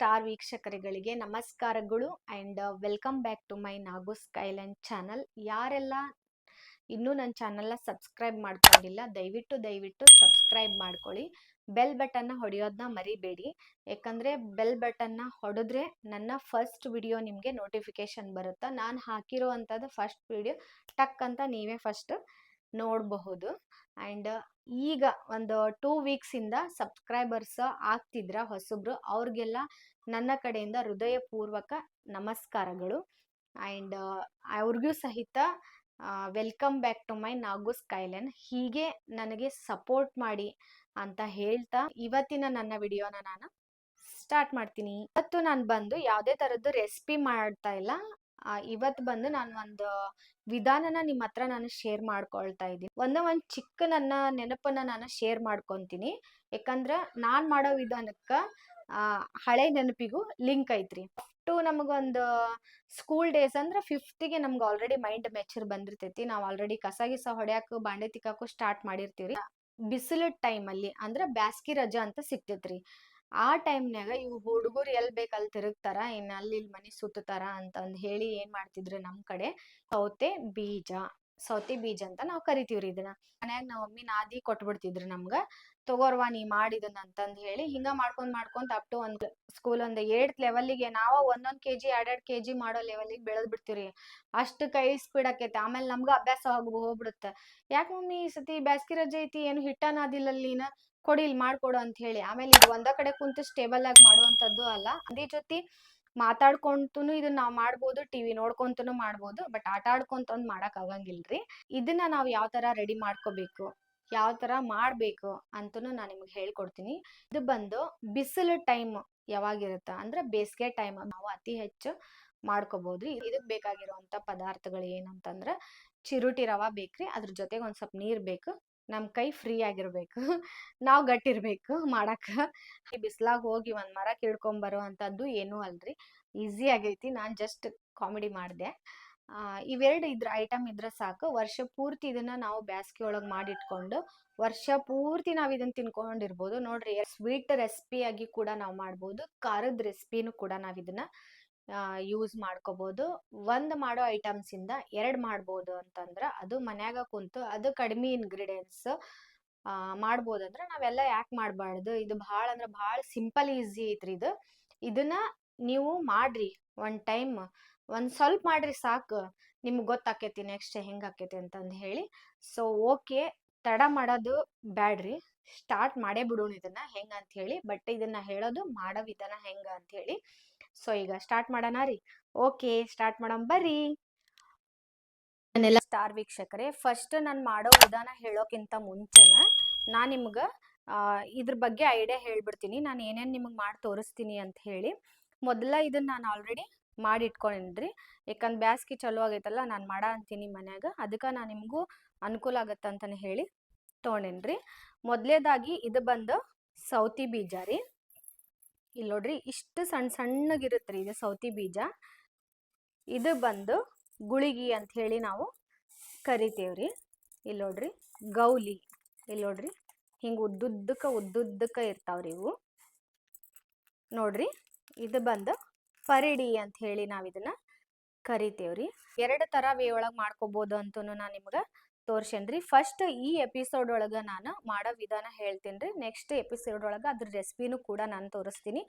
Star ವೀಕ್ಷಕರುಗಳಿಗೆ ನಮಸ್ಕಾರಗಳು and welcome back to my Nagu Skyland channel. ಯಾರೆಲ್ಲ ಇನ್ನೂ ನನ್ನ ಚಾನಲ್ನ ಸಬ್ಸ್ಕ್ರೈಬ್ ಮಾಡ್ಕೊಂಡಿಲ್ಲ, ದಯವಿಟ್ಟು ದಯವಿಟ್ಟು ಸಬ್ಸ್ಕ್ರೈಬ್ ಮಾಡ್ಕೊಳ್ಳಿ. ಬೆಲ್ ಬಟನ್ನ ಹೊಡೆಯೋದನ್ನ ಮರಿಬೇಡಿ. ಯಾಕಂದರೆ ಬೆಲ್ ಬಟನ್ನ ಹೊಡೆದ್ರೆ ನನ್ನ ಫಸ್ಟ್ ವಿಡಿಯೋ ನಿಮಗೆ ನೋಟಿಫಿಕೇಶನ್ ಬರುತ್ತೆ, ನಾನು ಹಾಕಿರೋ ಅಂಥದ್ದು ಫಸ್ಟ್ ವಿಡಿಯೋ, ಟಕ್ ಅಂತ ನೀವೇ ಫಸ್ಟ್ ನೋಡಬಹುದು. ಆ್ಯಂಡ್ ಈಗ ಒಂದು ಟೂ ವೀಕ್ಸಿಂದ ಸಬ್ಸ್ಕ್ರೈಬರ್ಸ್ ಆಗ್ತಿದ್ರ ಹೊಸಬ್ರು, ಅವ್ರಿಗೆಲ್ಲ ನನ್ನ ಕಡೆಯಿಂದ ಹೃದಯಪೂರ್ವಕ ನಮಸ್ಕಾರಗಳು. ಆ್ಯಂಡ್ ಅವ್ರಿಗೂ ಸಹಿತ welcome back to my Nagu Skyland ಹೀಗೆ ನನಗೆ ಸಪೋರ್ಟ್ ಮಾಡಿ ಅಂತ ಹೇಳ್ತಾ ಇವತ್ತಿನ ನನ್ನ ವಿಡಿಯೋನ ನಾನು ಸ್ಟಾರ್ಟ್ ಮಾಡ್ತೀನಿ. ಇವತ್ತು ನಾನು ಬಂದು ಯಾವುದೇ ಥರದ್ದು ರೆಸಿಪಿ ಮಾಡ್ತಾ ಇಲ್ಲ. ಇವತ್ತು ಬಂದು ನಾನು ಒಂದು ವಿಧಾನನ ನಿಮ್ಮ ಹತ್ರ ನಾನು ಶೇರ್ ಮಾಡ್ಕೊಳ್ತಾ ಇದ್ದೀನಿ. ಒಂದೇ ಒಂದು ಚಿಕ್ಕ ನನ್ನ ನೆನಪನ್ನ ನಾನು ಶೇರ್ ಮಾಡ್ಕೊತೀನಿ. ಯಾಕಂದ್ರೆ ನಾನು ಮಾಡೋ ವಿಧಾನಕ್ಕೆ ಹಳೆ ನೆನಪಿಗೂ ಲಿಂಕ್ ಐತ್ರಿ. ಅಷ್ಟು ನಮಗೊಂದು ಸ್ಕೂಲ್ ಡೇಸ್ ಅಂದ್ರೆ ಫಿಫ್ತಿಗೆ ನಮ್ಗೆ ಆಲ್ರೆಡಿ ಮೈಂಡ್ ಮೆಚೂರ್ ಬಂದಿರ್ತೈತಿ. ನಾವು ಆಲ್ರೆಡಿ ಕಸ ಗಿಸ ಹೊಡ್ಯಾಕು, ಬಾಂಡೆ ತಿಕ್ಕಾಕು ಸ್ಟಾರ್ಟ್ ಮಾಡಿರ್ತೀವಿ ಬಿಸಿಲು ಟೈಮಲ್ಲಿ ಅಂದ್ರೆ ಬ್ಯಾಸ್ಗಿ ರಜಾ ಅಂತ ಸಿಕ್ತೈತ್ರಿ ಆ ಟೈಮ್ನ್ಯಾಗ ಇವು ಹುಡುಗರು ಎಲ್ ಬೇಕ್ ಅಲ್ಲಿ ತಿರುಗ್ತಾರ, ಇನ್ ಅಲ್ಲಿ ಇಲ್ಲಿ ಮನಿ ಸುತ್ತಾರ ಅಂತಂದ್ ಹೇಳಿ ಏನ್ ಮಾಡ್ತಿದ್ರು ನಮ್ ಕಡೆ, ಸೌತೆ ಬೀಜ ಸೌತೆ ಬೀಜ ಅಂತ ನಾವ್ ಕರಿತೀವ್ರಿ ಇದನ್ನ. ಮನ್ಯಾಗ ನಮ್ಮ ಮಮ್ಮಿ ನಾದಿ ಕೊಟ್ಬಿಡ್ತಿದ್ರು ನಮ್ಗ, ತಗೋರ್ವಾ ನೀ ಮಾಡಿದನ್ ಅಂತಂದ್ ಹೇಳಿ ಹಿಂಗ ಮಾಡ್ಕೊಂಡ್ ಮಾಡ್ಕೊಂತ ಅಪ್ ಟು ಒಂದ್ ಸ್ಕೂಲ್ ಒಂದ್ ಏಟ್ ಲೆವೆಲ್ಗೆ ನಾವ ಒಂದೊಂದ್ ಕೆಜಿ, ಎರಡೆರಡ್ ಕೆಜಿ ಮಾಡೋ ಲೆವೆಲ್ಗೆ ಬೆಳೆದ್ ಬಿಡ್ತೀವ್ರಿ. ಅಷ್ಟು ಕೈ ಸ್ಪೀಡ್ ಆಕೈತಿ. ಆಮೇಲೆ ನಮ್ಗ ಅಭ್ಯಾಸ ಹೋಗ್ಬಿಡುತ್ತೆ. ಯಾಕೆ ಮಮ್ಮಿ ಈ ಸತಿ ಬ್ಯಾಸ್ಗಿ ರಜೆ ಐತಿ, ಏನು ಹಿಟ್ಟನಾದಿಲ್ಲ ನೀನ? ಕೊಡಿ ಇಲ್ಲಿ ಮಾಡ್ಕೊಡು ಅಂತ ಹೇಳಿ. ಆಮೇಲೆ ಇದು ಒಂದ ಕಡೆ ಕುಂತು ಸ್ಟೇಬಲ್ ಆಗಿ ಮಾಡುವಂತದ್ದು ಅಲ್ಲ. ಅದೇ ಜೊತೆ ಮಾತಾಡ್ಕೊಂತನು ಇದನ್ನ ನಾವ್ ಮಾಡ್ಬೋದು ಟಿವಿ ನೋಡ್ಕೊಂತನು ಮಾಡ್ಬೋದು ಬಟ್ ಆಟ ಆಡ್ಕೊಂತ ಒಂದ್ ಮಾಡಕ್ ಆಗಂಗಿಲ್ರಿ. ಇದನ್ನ ನಾವ್ ಯಾವ ತರ ರೆಡಿ ಮಾಡ್ಕೋಬೇಕು, ಯಾವ ತರ ಮಾಡ್ಬೇಕು ಅಂತನು ನಾನ್ ನಿಮ್ಗೆ ಹೇಳ್ಕೊಡ್ತೀನಿ. ಇದು ಬಂದು ಬಿಸಿಲು ಟೈಮ್ ಯಾವಾಗಿರುತ್ತ ಅಂದ್ರೆ ಬೇಸಿಗೆ ಟೈಮ್ ನಾವು ಅತಿ ಹೆಚ್ಚು ಮಾಡ್ಕೋಬಹುದು ಇದಕ್ ಬೇಕಾಗಿರುವಂತ ಪದಾರ್ಥಗಳು ಏನಂತಂದ್ರ ಚಿರುಟಿ ರವಾ ಬೇಕ್ರಿ, ಅದ್ರ ಜೊತೆಗೆ ಒಂದ್ ಸ್ವಲ್ಪ ನೀರ್ ಬೇಕು. ನಮ್ ಕೈ ಫ್ರೀ ಆಗಿರ್ಬೇಕು. ನಾವ್ ಗಟ್ಟಿರ್ಬೇಕು ಮಾಡಾಕ. ಈ ಬಿಸ್ಲಾಗ್ ಹೋಗಿ ಒಂದ್ ಮರ ಕಿಡ್ಕೊಂಡ್ ಅಂಥದ್ದು ಏನೂ ಅಲ್ರಿ. ಈಸಿ ಆಗೈತಿ. ನಾನ್ ಜಸ್ಟ್ ಕಾಮಿಡಿ ಮಾಡ್ದೆ. ಆ, ಇವೆರಡು ಇದ್ರ ಐಟಮ್ ಇದ್ರ ಸಾಕು. ವರ್ಷ ಪೂರ್ತಿ ಇದನ್ನ ನಾವು ಬ್ಯಾಸ್ಗೆ ಒಳಗ್ ಮಾಡಿಟ್ಕೊಂಡು, ವರ್ಷ ಪೂರ್ತಿ ನಾವು ಇದನ್ನ ತಿನ್ಕೊಂಡಿರ್ಬೋದು. ನೋಡ್ರಿ ಸ್ವೀಟ್ ರೆಸಿಪಿಯಾಗಿ ಕೂಡ ನಾವ್ ಮಾಡ್ಬೋದು. ಖಾರದ ರೆಸಿಪಿನೂ ಕೂಡ ನಾವು ಇದನ್ನ ಯೂಸ್ ಮಾಡ್ಕೋಬಹುದು ಒಂದ್ ಮಾಡೋ ಐಟಮ್ಸ್ ಇಂದ ಎರಡ್ ಮಾಡ್ಬೋದು ಅಂತಂದ್ರ ಅದು ಮನ್ಯಾಗ ಕುಂತು ಅದು ಕಡಿಮೆ ಇನ್ಗ್ರೀಡಿಯೆಂಟ್ಸ್ ಮಾಡ್ಬೋದಂದ್ರ ನಾವೆಲ್ಲ ಯಾಕೆ ಮಾಡ್ಬಾರ್ದು? ಇದು ಭಾಳ ಅಂದ್ರೆ ಭಾಳ ಸಿಂಪಲ್ ಈಸಿ ಐತ್ರಿ ಇದು. ಇದನ್ನ ನೀವು ಮಾಡ್ರಿ ಒನ್ ಟೈಮ್ ಒಂದ್ ಸ್ವಲ್ಪ ಮಾಡ್ರಿ ಸಾಕು. ನಿಮ್ಗೆ ಗೊತ್ತಾಕೇತಿ ನೆಕ್ಸ್ಟ್ ಹೆಂಗ್ ಆಕೇತಿ ಅಂತಂದು ಹೇಳಿ. ಸೊ ಓಕೆ ತಡ ಮಾಡೋದು ಬ್ಯಾಡ್ರಿ. ಸ್ಟಾರ್ಟ್ ಮಾಡೇ ಬಿಡೋಣ ಇದನ್ನ ಹೆಂಗ ಅಂತ ಹೇಳಿ. ಬಟ್ ಇದನ್ನ ಹೇಳೋದು ಮಾಡೋ ವಿಧಾನ ಹೆಂಗ ಅಂತ ಹೇಳಿ. ಸೊ ಈಗ ಸ್ಟಾರ್ಟ್ ಮಾಡೋಣ ರೀ. ಓಕೆ ಸ್ಟಾರ್ಟ್ ಮಾಡೋಣ. ಬರ್ರಿ. ನನ್ನೆಲ್ಲ ಸ್ಟಾರ್ ವೀಕ್ಷಕರೇ ಫಸ್ಟ್ ನಾನು ಮಾಡೋ ವಿಧಾನ ಹೇಳೋಕ್ಕಿಂತ ಮುಂಚೆನ ನಾ ನಿಮ್ಗೆ ಇದ್ರ ಬಗ್ಗೆ ಐಡಿಯಾ ಹೇಳ್ಬಿಡ್ತೀನಿ. ನಾನು ಏನೇನು ನಿಮಗೆ ಮಾಡಿ ತೋರಿಸ್ತೀನಿ ಅಂತ ಹೇಳಿ. ಮೊದಲ ಇದನ್ನ ನಾನು ಆಲ್ರೆಡಿ ಮಾಡಿ ಇಟ್ಕೊಂಡಿನ್ರಿ ಯಾಕಂದ್ರೆ ಬ್ಯಾಸ್ಗೆ ಚಲೋ ಆಗೈತಲ್ಲ ನಾನು ಮಾಡ ಅಂತೀನಿ ಮನ್ಯಾಗ. ಅದಕ್ಕೆ ನಾನು ನಿಮಗೂ ಅನುಕೂಲ ಆಗತ್ತೆ ಅಂತಾನೆ ಹೇಳಿ ತೊಗೊಂಡೇನ್ರಿ ಮೊದಲೇದಾಗಿ ಇದು ಬಂದು ಸೌತಿ ಬೀಜ ರೀ. ಇಲ್ಲಿ ನೋಡ್ರಿ ಇಷ್ಟು ಸಣ್ಣ ಸಣ್ಣಗಿರುತ್ತೆ ರೀ ಇದು ಸೌತಿ ಬೀಜ. ಇದು ಬಂದು ಗುಳಿಗಿ ಅಂತ ಹೇಳಿ ನಾವು ಕರಿತೇವ್ರಿ. ಇಲ್ಲಿ ನೋಡ್ರಿ ಗೌಲಿ, ಇಲ್ಲಿ ನೋಡ್ರಿ ಹಿಂಗೆ ಉದ್ದುದ್ದಕ್ಕೆ ಉದ್ದುದ್ದಕ್ಕ ಇರ್ತಾವ್ರಿ ಇವು. ನೋಡ್ರಿ ಇದು ಬಂದು ಪರಿಡಿ ಅಂತ ಹೇಳಿ ನಾವು ಇದನ್ನ ಕರಿತೇವ್ರಿ. ಎರಡು ತರ ವೇ ಒಳಗೆ ಮಾಡ್ಕೋಬಹುದು ಅಂತನು ನಾ ನಿಮ್ಗ ತೋರ್ಸೇನ್ರಿ ಫಸ್ಟ್ ಈ ಎಪಿಸೋಡ್ ಒಳಗ ನಾನು ಮಾಡೋ ವಿಧಾನ ಹೇಳ್ತೀನಿ ರೀ ನೆಕ್ಸ್ಟ್ ಎಪಿಸೋಡ್ ಒಳಗ ಅದ್ರ ರೆಸಿಪಿನೂ ಕೂಡ ನಾನು ತೋರಿಸ್ತೀನಿ.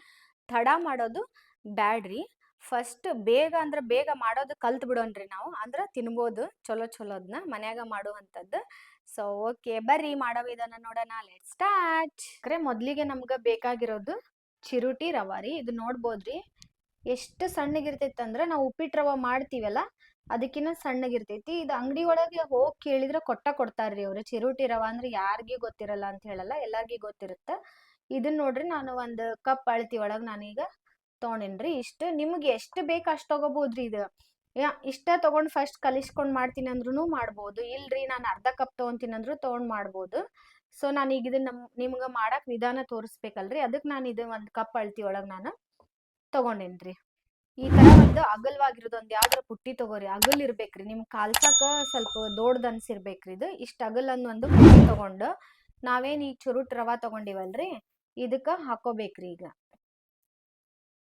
ತಡ ಮಾಡೋದು ಬ್ಯಾಡ್ರಿ. ಫಸ್ಟ್ ಬೇಗ ಅಂದ್ರೆ ಬೇಗ ಮಾಡೋದು ಕಲ್ತ್ ಬಿಡೋಣ್ರಿ ನಾವು. ಅಂದ್ರೆ ತಿನ್ಬೋದು. ಚಲೋ ಚಲೋದ್ನ ಮನ್ಯಾಗ ಮಾಡುವಂಥದ್ದು. ಸೊ ಓಕೆ ಬರ್ರಿ ಮಾಡೋ ವಿಧಾನ ನೋಡೋಣ. ಲೆಟ್ ಸ್ಟಾರ್ಟ್ ಕರೆ, ಮೊದಲಿಗೆ ನಮ್ಗೆ ಬೇಕಾಗಿರೋದು ಚಿರುಟಿ ರವಾ ರೀ ಇದು ನೋಡ್ಬೋದ್ರಿ. ಎಷ್ಟು ಸಣ್ಣಗಿರ್ತೈತೆ ಅಂದ್ರೆ ನಾವು ಉಪ್ಪಿಟ್ಟು ರವೆ ಮಾಡ್ತೀವಲ್ಲ ಅದಕ್ಕಿಂತ ಸಣ್ಣಗಿರ್ತೈತಿ. ಇದು ಅಂಗಡಿ ಒಳಗೆ ಹೋಗಿ ಕೇಳಿದ್ರೆ ಕೊಟ್ಟ ಕೊಡ್ತಾರ್ರಿ ಅವ್ರು. ಚಿರೋಟಿ ರವ ಅಂದ್ರೆ ಯಾರಿಗೂ ಗೊತ್ತಿರಲ್ಲ ಅಂತ ಹೇಳಲ್ಲ, ಎಲ್ಲಾರ್ಗಿ ಗೊತ್ತಿರುತ್ತೆ. ಇದನ್ನ ನೋಡ್ರಿ ನಾನು ಒಂದು ಕಪ್ ಅಳತಿ ಒಳಗ್ ನಾನೀಗ ತೊಗೊಂಡೇನ್ರಿ. ಇಷ್ಟ ನಿಮ್ಗೆ ಎಷ್ಟು ಬೇಕು ಅಷ್ಟು ತಗೋಬಹುದ್ರಿ ಇದು. ಯಾ, ಇಷ್ಟ ತಗೊಂಡ್ ಫಸ್ಟ್ ಕಲಿಸ್ಕೊಂಡ್ ಮಾಡ್ತೀನಿ ಅಂದ್ರೂ ಮಾಡ್ಬೋದು. ಇಲ್ರಿ ನಾನು ಅರ್ಧ ಕಪ್ ತಗೊಂತೀನಿ ಅಂದ್ರೂ ತಗೊಂಡ್ ಮಾಡ್ಬೋದು. ಸೊ ನಾನು ಈಗ ಇದನ್ನ ನಿಮ್ಗೆ ಮಾಡಕ್ ವಿಧಾನ ತೋರಿಸ್ಬೇಕಲ್ರಿ. ಅದಕ್ಕೆ ನಾನು ಇದು ಒಂದು ಕಪ್ ಅಳತಿ ಒಳಗೆ ನಾನು ತಗೊಂಡೇನ್ರಿ. ಈ ತರ ಒಂದು ಅಗಲ್ವಾಗಿರೋದು ಒಂದ್ ಯಾವ್ದಾರ ಪುಟ್ಟಿ ತಗೋರಿ. ಅಗಲ್ ಇರ್ಬೇಕ್ರಿ. ನಿಮ್ ಕಾಲ್ಸಕ ಸ್ವಲ್ಪ ದೊಡ್ಡದ್ ಅನ್ಸಿರ್ಬೇಕ್ರಿ ಇದು. ಇಷ್ಟ ಅಗಲ್ ಒಂದು ಪುಟ್ಟಿ ತಗೊಂಡು ನಾವೇನ್ ಈ ಚುರುಟ್ ರವಾ ತಗೊಂಡಿವಲ್ರಿ? ಇದಕ್ಕ ಹಾಕೋಬೇಕ್ರಿ ಈಗ.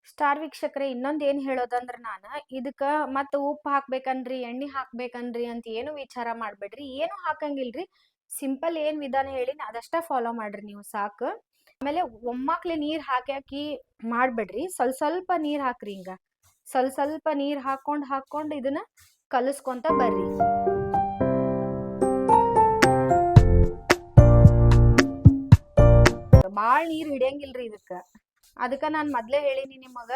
ಸ್ಟಾರ್ ವೀಕ್ಷಕರೇ, ಇನ್ನೊಂದ್ ಏನ್ ಹೇಳೋದಂದ್ರ ನಾನ, ಇದಕ್ಕ ಮತ್ತ ಉಪ್ಪು ಹಾಕ್ಬೇಕನ್ರಿ, ಎಣ್ಣೆ ಹಾಕ್ಬೇಕನ್ರಿ ಅಂತ ಏನು ವಿಚಾರ ಮಾಡ್ಬೇಡ್ರಿ. ಏನು ಹಾಕಂಗಿಲ್ರಿ. ಸಿಂಪಲ್ ಏನ್ ವಿಧಾನ ಹೇಳಿ ಅದಷ್ಟ ಫಾಲೋ ಮಾಡ್ರಿ ನೀವು ಸಾಕು. ಆಮೇಲೆ ಒಮ್ಮಾಕ್ಲೆ ನೀರ್ ಹಾಕಿ ಹಾಕಿ ಮಾಡ್ಬೇಡ್ರಿ. ಸ್ವಲ್ಪ ಸ್ವಲ್ಪ ನೀರ್ ಹಾಕ್ರಿ ಹಿಂಗ ಸ್ವಲ್ಪ ಸ್ವಲ್ಪ ನೀರ್ ಹಾಕೊಂಡ್ ಹಾಕೊಂಡ್ ಇದನ್ನ ಕಲಸ್ಕೊಂತ ಬರ್ರಿ. ಬಾಳ್ ನೀರ್ ಹಿಡಿಯಂಗಿಲ್ರಿ ಇದಕ್ಕ. ಅದಕ್ಕ ನಾನ್ ಮೊದ್ಲೇ ಹೇಳಿನಿ ನಿಮಗ,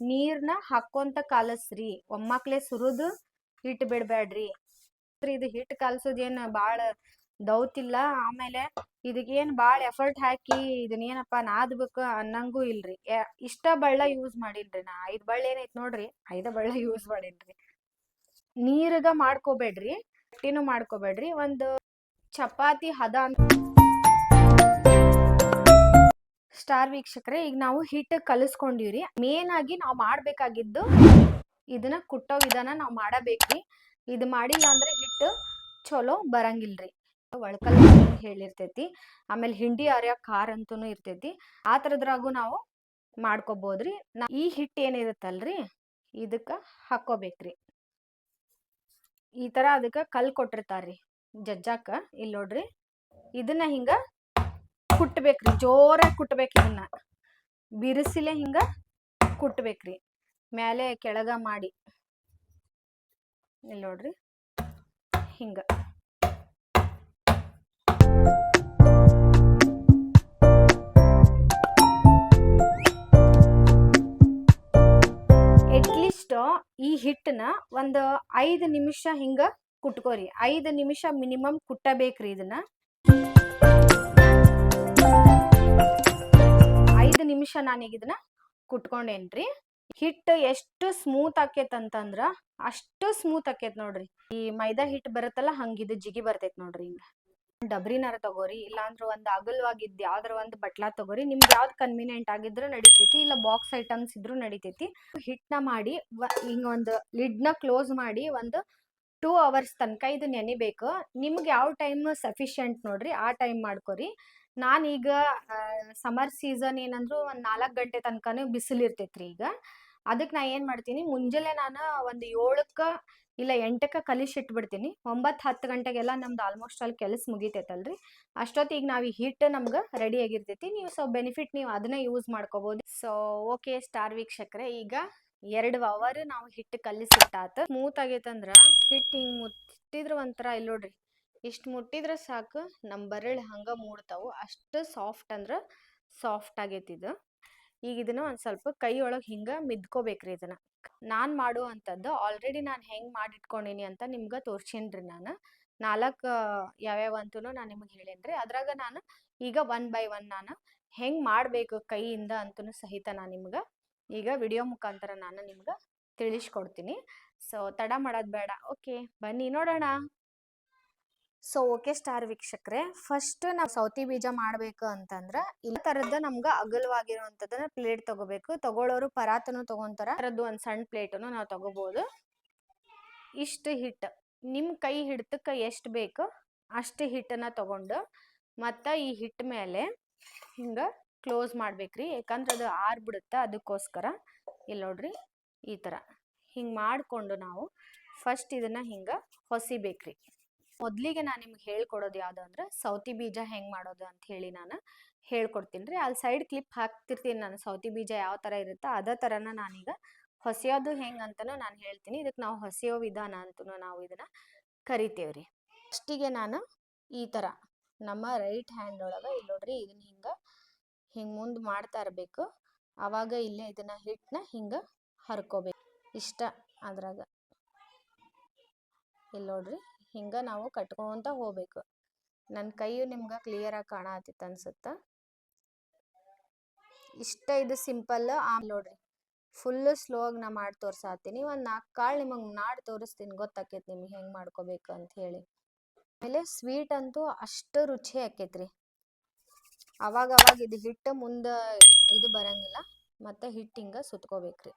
ನೀರ್ನ ಹಾಕೊಂತ ಕಾಲಸ್ರಿ. ಒಮ್ಮಾಕ್ಲೆ ಸುರುದು ಹಿಟ್ ಬಿಡ್ಬ್ಯಾಡ್ರಿ. ಇದು ಹಿಟ್ ಕಲ್ಸೋದ್ ಏನ್ ಬಾಳ ದೌತಿಲ್ಲ ಆಮೇಲೆ ಇದಕ್ಕೇನ್ ಬಾಳ ಎಫರ್ಟ್ ಹಾಕಿ ಇದನ್ನೇನಪ್ಪಾ ನಾದ್ಬೇಕು ಅನ್ನಂಗೂ ಇಲ್ರಿ. ಇಷ್ಟ ಬಳ್ಳ ಯೂಸ್ ಮಾಡಿಲ್ರಿ ನಾ. ಐದ್ ಬಳ್ಳ ಏನೈತ್ ನೋಡ್ರಿ? ಐದ ಬಳ್ಳ ಯೂಸ್ ಮಾಡಿನ್ರಿ ನೀರ್ಗ ಮಾಡ್ಕೋಬೇಡ್ರಿ, ರೊಟ್ಟಿನೂ ಮಾಡ್ಕೋಬೇಡ್ರಿ. ಒಂದು ಚಪಾತಿ, ಹದ ಅಂತ ಸ್ಟಾರ್ ವೀಕ್ಷಕರೇ, ಈಗ ನಾವು ಹಿಟ್ಟು ಕಲಿಸ್ಕೊಂಡಿವ್ರಿ. ಮೇನ್ ಆಗಿ ನಾವು ಮಾಡ್ಬೇಕಾಗಿದ್ದು ಇದನ್ನ ಕುಟ್ಟೋ ವಿಧಾನ ನಾವು ಮಾಡಬೇಕ್ರಿ. ಇದು ಮಾಡಿಲ್ಲ ಅಂದ್ರೆ ಹಿಟ್ಟು ಚಲೋ ಬರಂಗಿಲ್ರಿ. ಒಳಕಲ್ ಹೇಳಿರ್ತೈತಿ. ಆಮೇಲೆ ಹಿಂಡಿ ಆರ್ಯ ಖಾರ ಅಂತೂ ಇರ್ತೈತಿ. ಆ ಥರದ್ರಾಗೂ ನಾವು ಮಾಡ್ಕೋಬೋದ್ರಿ. ನಾ ಈ ಹಿಟ್ಟು ಏನಿರುತ್ತಲ್ರಿ, ಇದಕ್ಕ ಹಾಕೋಬೇಕ್ರಿ ಈ ತರ ಅದಕ್ಕ ಕಲ್ ಕೊಟ್ಟಿರ್ತಾರ್ರಿ ಜಜ್ಜಾಕ ಇಲ್ಲಿ ನೋಡ್ರಿ. ಇದನ್ನ ಹಿಂಗ ಕುಟ್ಬೇಕ್ರಿ, ಜೋರಾಗಿ ಕುಟ್ಬೇಕು ಇದನ್ನ. ಬಿರುಸಿಲೆ ಹಿಂಗ ಕುಟ್ಬೇಕ್ರಿ ಮೇಲೆ ಕೆಳಗ ಮಾಡಿ. ಇಲ್ಲಿ ನೋಡ್ರಿ, ಹಿಂಗ. ಅಟ್ಲೀಸ್ಟ್ ಈ ಹಿಟ್ಟನ್ನ ಒಂದು ಐದು ನಿಮಿಷ ಹಿಂಗ ಕುಟ್ಕೋರಿ. ಐದು ನಿಮಿಷ ಮಿನಿಮಮ್ ಕುಟ್ಟಬೇಕ್ರಿ ಇದನ್ನ. ಐದು ನಿಮಿಷ ನಾನೀಗ ಇದನ್ನ ಕುಟ್ಕೊಂಡೇನ್ರಿ. ಹಿಟ್ ಎಷ್ಟು ಸ್ಮೂತ್ ಆಕೇತ್ ಅಂತಂದ್ರ ಅಷ್ಟು ಸ್ಮೂತ್ ಆಕೇತ್ ನೋಡ್ರಿ. ಈ ಮೈದಾ ಹಿಟ್ಟು ಬರುತ್ತಲ್ಲ, ಹಂಗಿದು ಜಿಗಿ ಬರ್ತೈತ್ ನೋಡ್ರಿ ಹಿಂಗ. ಡಬ್ರಿನಾರ ತಗೋರಿ, ಇಲ್ಲಾಂದ್ರ ಒಂದ್ ಅಗಲ್ವಾಗಿದ್ ಯಾವ್ದಾರ ಒಂದ್ ಬಟ್ಲಾ ತಗೋರಿ, ನಿಮ್ಗೆ ಯಾವ್ದ್ ಕನ್ವಿನಿಯಂಟ್ ಆಗಿದ್ರು ನಡಿತೈತಿ, ಇಲ್ಲ ಬಾಕ್ಸ್ ಐಟಮ್ಸ್ ಇದ್ರು ನಡಿತೈತಿ. ಹಿಟ್ನ ಮಾಡಿ ಹಿಂಗ ಒಂದ್ ಲಿಡ್ನ ಕ್ಲೋಸ್ ಮಾಡಿ, ಒಂದು ಟೂ ಅವರ್ಸ್ ತನಕ ಇದು ನೆನಿಬೇಕು. ನಿಮ್ಗೆ ಯಾವ ಟೈಮ್ ಸಫಿಶಿಯಂಟ್ ನೋಡ್ರಿ, ಆ ಟೈಮ್ ಮಾಡ್ಕೊರಿ. ನಾನೀಗ ಸಮರ್ ಸೀಸನ್ ಏನಂದ್ರು ಒಂದ್ ನಾಲ್ಕು ಗಂಟೆ ತನಕನೇ ಬಿಸಿಲು ಇರ್ತೇತ್ರಿ ಈಗ. ಅದಕ್ಕೆ ನಾ ಏನ್ ಮಾಡ್ತೀನಿ, ಮುಂಜಾನೆ ನಾನು ಒಂದು ಏಳಕ್ಕ ಇಲ್ಲ ಎಂಟಕ್ಕೆ ಕಲಿಸಿ ಇಟ್ಬಿಡ್ತೀನಿ. ಒಂಬತ್ತು ಹತ್ತು ಗಂಟೆಗೆಲ್ಲ ನಮ್ದು ಆಲ್ಮೋಸ್ಟ್ ಅಲ್ಲಿ ಕೆಲಸ ಮುಗಿತೈತಲ್ರಿ? ಅಷ್ಟೊತ್ತಿಗೆ ನಾವು ಈ ಹಿಟ್ಟು ನಮ್ಗೆ ರೆಡಿ ಆಗಿರ್ತೈತಿ. ನೀವು ಸೊ ಬೆನಿಫಿಟ್ ನೀವು ಅದನ್ನ ಯೂಸ್ ಮಾಡ್ಕೋಬೋದು. ಸೊ ಓಕೆ ಸ್ಟಾರ್ ವೀಕ್ಷಕರೇ, ಈಗ ಎರಡು ಅವರ್ ನಾವು ಹಿಟ್ಟು ಕಲಿಸಿಟ್ಟಾತು ಸ್ಮೂತ್ ಆಗೈತಂದ್ರ ಹಿಟ್ಟು ಹಿಂಗೆ ಮುಟ್ಟಿದ್ರೆ ಒಂಥರ ಇಲ್ಲಿ ನೋಡ್ರಿ. ಇಷ್ಟು ಮುಟ್ಟಿದ್ರೆ ಸಾಕು. ನಮ್ಮ ಬರಳು ಹಂಗ ಮೂಡ್ತಾವು. ಅಷ್ಟು ಸಾಫ್ಟ್ ಅಂದ್ರೆ ಸಾಫ್ಟ್ ಆಗೈತಿ ಇದು. ಈಗ ಇದನ್ನ ಒಂದು ಸ್ವಲ್ಪ ಕೈ ಒಳಗ್ ಹಿಂಗ ಮಿದ್ಕೋಬೇಕ್ರಿ ಇದನ್ನ. ನಾನ್ ಮಾಡುವಂಥದ್ದು ಆಲ್ರೆಡಿ ನಾನು ಹೆಂಗ್ ಮಾಡಿಟ್ಕೊಂಡಿನಿ ಅಂತ ನಿಮ್ಗ ತೋರ್ಸಿನ್ರಿ ನಾನು. ನಾಲ್ಕು ಯಾವ್ಯಾವ ಅಂತೂ ನಾನು ನಿಮಗೆ ಹೇಳೇನ್ರಿ. ಅದ್ರಾಗ ನಾನು ಈಗ ಒನ್ ಬೈ ಒನ್ ನಾನು ಹೆಂಗ್ ಮಾಡ್ಬೇಕು ಕೈಯಿಂದ ಅಂತೂ ಸಹಿತ ನಾನು ನಿಮ್ಗೆ ಈಗ ವಿಡಿಯೋ ಮುಖಾಂತರ ನಾನು ನಿಮ್ಗೆ ತಿಳಿಸ್ಕೊಡ್ತೀನಿ. ಸೊ ತಡ ಮಾಡೋದು ಬೇಡ. ಓಕೆ ಬನ್ನಿ ನೋಡೋಣ. ಸೊ ಓಕೆ ಸ್ಟಾರ್ ವೀಕ್ಷಕ್ರೆ ಫಸ್ಟ್ ನಾವು ಸೌತಿ ಬೀಜ ಮಾಡ್ಬೇಕು ಅಂತಂದ್ರ ಇಲ್ಲ ತರದ ನಮ್ಗ ಅಗಲವಾಗಿರುವಂತದನ್ನ ಪ್ಲೇಟ್ ತಗೋಬೇಕು. ತಗೊಳ್ಳೋರು ಪರಾತನು ತಗೊಂತಾರ ಅದರದ್ದು ಒಂದ್ ಸಣ್ಣ ಪ್ಲೇಟನ್ನು ನಾವು ತಗೋಬಹುದು ಇಷ್ಟು ಹಿಟ್ಟು ನಿಮ್ ಕೈ ಹಿಡ್ತಕ್ಕ ಎಷ್ಟು ಬೇಕು ಅಷ್ಟು ಹಿಟ್ಟನ್ನ ತಗೊಂಡು, ಮತ್ತ ಈ ಹಿಟ್ಟ ಮೇಲೆ ಹಿಂಗ ಕ್ಲೋಸ್ ಮಾಡ್ಬೇಕ್ರಿ. ಯಾಕಂದ್ರೆ ಅದು ಆರ್ಬಿಡುತ್ತೆ ಅದಕ್ಕೋಸ್ಕರ. ಇಲ್ಲಿ ನೋಡ್ರಿ, ಈ ತರ ಹಿಂಗ್ ಮಾಡ್ಕೊಂಡು ನಾವು ಫಸ್ಟ್ ಇದನ್ನ ಹಿಂಗ ಹೊಸಿಬೇಕ್ರಿ. ಮೊದ್ಲಿಗೆ ನಾನು ನಿಮ್ಗೆ ಹೇಳ್ಕೊಡೋದು ಯಾವ್ದು ಅಂದ್ರೆ, ಸೌತಿ ಬೀಜ ಹೆಂಗ್ ಮಾಡೋದು ಅಂತ ಹೇಳಿ ನಾನು ಹೇಳ್ಕೊಡ್ತೀನಿ ರೀ. ಅಲ್ಲಿ ಸೈಡ್ ಕ್ಲಿಪ್ ಹಾಕ್ತಿರ್ತೀನಿ ನಾನು, ಸೌತಿ ಬೀಜ ಯಾವ ತರ ಇರುತ್ತೋ ಅದೇ ತರನ ನಾನೀಗ ಹೊಸೆಯೋದು ಹೆಂಗ್ ಅಂತಾನು ನಾನು ಹೇಳ್ತೀನಿ. ಇದಕ್ಕೆ ನಾವು ಹೊಸಿಯೋ ವಿಧಾನ ಅಂತೂ ನಾವು ಇದನ್ನ ಕರಿತೇವ್ರಿ ಫಸ್ಟಿಗೆ ನಾನು ಈ ತರ ನಮ್ಮ ರೈಟ್ ಹ್ಯಾಂಡ್ ಒಳಗ ಇಲ್ಲಿ ನೋಡ್ರಿ ಇದನ್ನ ಹಿಂಗ, ಹಿಂಗ್ ಮುಂದೆ ಮಾಡ್ತಾ ಇರಬೇಕು. ಅವಾಗ ಇಲ್ಲೇ ಇದನ್ನ ಹಿಟ್ಟನ್ನ ಹಿಂಗ ಹರ್ಕೋಬೇಕು. ಇಷ್ಟ ಅದ್ರಾಗ. ಇಲ್ಲಿ ನೋಡ್ರಿ. ಹಿಂಗ ನಾವು ಕಟ್ಕೊಂತ ಹೋಗ್ಬೇಕು. ನನ್ನ ಕೈಯು ನಿಮ್ಗೆ ಕ್ಲಿಯರಾಗಿ ಕಾಣತಿತ್ತು ಅನ್ಸುತ್ತ? ಇಷ್ಟ ಇದು ಸಿಂಪಲ್ ಆಮ್ ನೋಡ್ರಿ. ಫುಲ್ ಸ್ಲೋ ಆಗಿ ನಾ ಮಾಡಿ ತೋರ್ಸಾತೀನಿ. ಒಂದು ನಾಲ್ಕು ಕಾಳು ನಿಮಗೆ ಮಾಡಿ ತೋರಿಸ್ತೀನಿ ಗೊತ್ತಾಕೈತಿ ನಿಮ್ಗೆ ಹೆಂಗೆ ಮಾಡ್ಕೋಬೇಕು ಅಂತ ಹೇಳಿ. ಆಮೇಲೆ ಸ್ವೀಟ್ ಅಂತೂ ಅಷ್ಟು ರುಚಿ ಆಕೈತ್ರಿ. ಅವಾಗ ಅವಾಗ ಇದು ಹಿಟ್ಟು ಮುಂದೆ ಇದು ಬರಂಗಿಲ್ಲ. ಮತ್ತೆ ಹಿಟ್ಟು ಹಿಂಗ ಸುತ್ಕೋಬೇಕ್ರಿ.